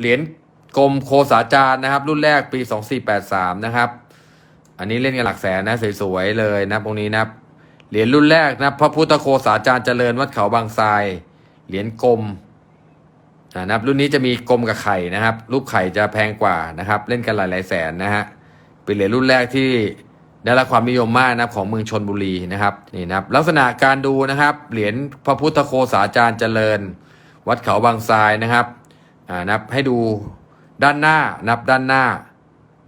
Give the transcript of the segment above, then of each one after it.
เหรียญกรมโคสาจารย์นะครับ รุ่นแรกปี 2483 นะครับ อันนี้เล่นกันหลักแสนนะสวยๆเลยนะตรงนี้นะเหรียญรุ่นแรกนะพระพุทธโคสาจารย์เจริญวัดเขาบางทราย เหรียญกรมนะครับ รุ่นนี้จะมีกลมกับไข่นะครับ รูปไข่จะแพงกว่านะครับ เล่นกันหลายๆแสนนะฮะเป็นเหรียญรุ่นแรกที่ได้รับความนิยมมากนะครับของเมืองชนบุรีนะครับนี่นะครับ ลักษณะการดูนะครับ เหรียญพระพุทธโคสาจารย์เจริญ วัดเขาบางทรายนะครับ อ่านับให้ดูด้านหน้านับด้านหน้า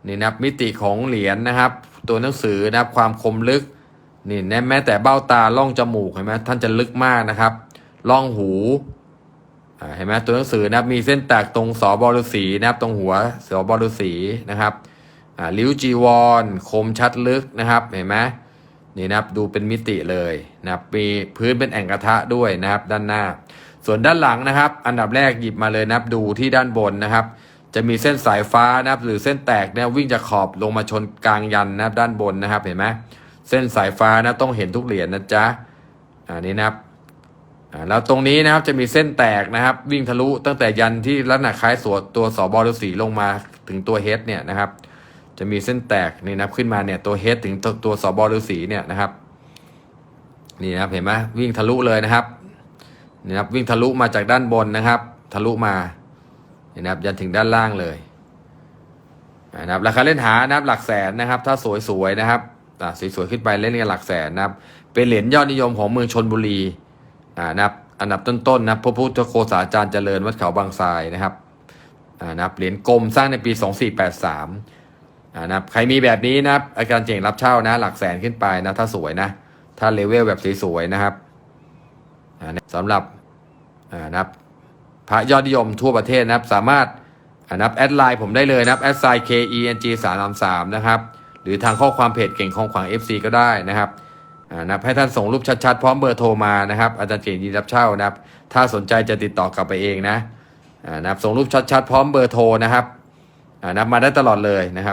นี่นับมิติของเหรียญนะครับ ตัวหนังสือนับความคมลึกนี่แม้แต่เบ้าตาล่องจมูกเห็นไหมท่านจะลึกมากนะครับล่องหูอ่าเห็นไหมตัวหนังสือนะครับมีเส้นแตกตรงสอบอลสีนะครับ ตรงหัวสอบอลสีนะครับอ่าลิ้วจีวรคมชัดลึกนะครับเห็นไหมนี่นะครับดูเป็นมิติเลยนะครับมีพื้นเป็นแอ่งกระทะด้วยนะครับด้านหน้า ส่วนด้านหลังนะครับ อันดับแรกหยิบมาเลยนะครับดูที่ด้านบนนะครับ จะมีเส้นสายฟ้านะครับ หรือเส้นแตกเนี่ยวิ่งจากขอบลงมาชนกลางยันนะครับด้านบนนะครับเห็นไหมเส้นสายฟ้านะต้องเห็นทุกเหรียญนะจ๊ะอันนี้นะครับแล้วตรงนี้นะครับจะมีเส้นแตกนะครับ วิ่งทะลุตั้งแต่ยันที่ลักษณะคล้ายสวดตัวสอบอลสีลงมาถึงตัวเฮดเนี่ยนะครับ จะมีเส้นแตกนี่นะขึ้นมาเนี่ยตัวเฮดถึงตัวตัวสอบอลสีเนี่ยนะครับ นี่นะครับเห็นไหมวิ่งทะลุเลยนะครับ นะครับวิ่งทะลุมาจากด้านบนนะครับ ทะลุมานะครับยันถึงด้านล่างเลยนะครับราคาเล่นหานะครับหลักแสนนะครับ ถ้าสวยๆนะครับสวยๆขึ้นไปเล่นกันหลักแสนนะครับ เป็นเหรียญยอดนิยมของเมืองชนบุรีนะครับอันดับต้นๆนะพระพุทธโคสาจารย์เจริญวัดเขาบางทรายนะครับนะครับเหรียญกลมสร้างในปี 2483อ่านะครับใครมีแบบนี้นะครับอาจารย์เจ๋งรับเช่านะ หลักแสนขึ้นไปนะถ้าสวยนะ ถ้าเลเวลแบบสวยๆนะครับ สำหรับนะครับพระยอดนิยมทั่วประเทศนะครับ สามารถนะครับแอดไลน์ผมได้เลยนะครับแอดไซน์ K E N G 3 3 3นะครับ หรือทางข้อความเพจเก่งของขวาง FC ก็ได้นะครับนะครับให้ท่านส่งรูปชัดๆ พร้อมเบอร์โทรมานะครับ อาจารย์เก่งยินดีรับเช่านะครับ ถ้าสนใจจะติดต่อกลับไปเองนะนะครับส่งรูปชัดๆ พร้อมเบอร์โทรนะครับนะครับมาได้ตลอดเลยนะครับ